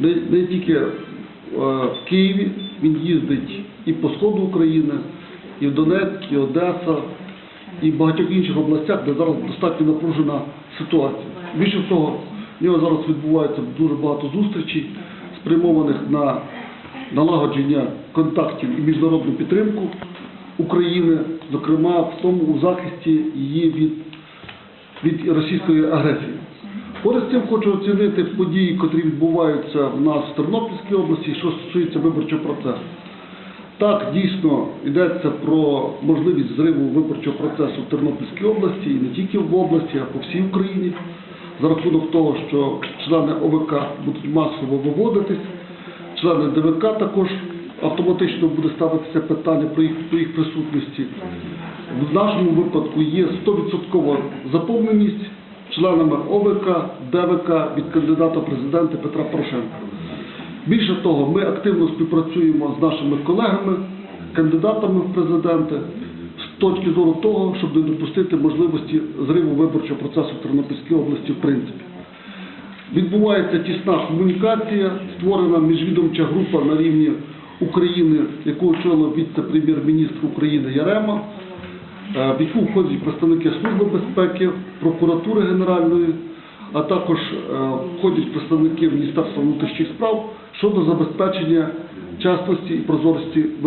не, тільки е, в Києві, він їздить і по сходу України, і в Донецьк, і Одеса, і в багатьох інших областях, де зараз достатньо напружена ситуація. Більше того, в нього зараз відбувається дуже багато зустрічей, спрямованих на налагодження контактів і міжнародну підтримку України, зокрема в тому у захисті її від від російської агресії. Поряд з цим хочу оцінити події, котрі відбуваються в нас в Тернопільській області, що стосується виборчого процесу. Так, дійсно йдеться про можливість зриву виборчого процесу в Тернопільській області, і не тільки в області, а по всій Україні, за рахунок того, що члени ОВК будуть масово виводитись, члени ДВК також автоматично буде ставитися питання про їх, про їх присутності. В нашому випадку є 100% заповненість членами ОВК, ДВК від кандидата в президенти Петра Порошенка. Більше того, ми активно співпрацюємо з нашими колегами, кандидатами в президенти, з точки зору того, щоб не допустити можливості зриву виборчого процесу в Тернопільській області в принципі. Відбувається тісна комунікація, створена міжвідомча група на рівні України, яку очолив віце-прем'єр-міністр України Ярема, в яку входять представники Служби безпеки, прокуратури Генеральної, а також е, входять представники Міністерства внутрішніх справ щодо забезпечення чесності і прозорості виборів.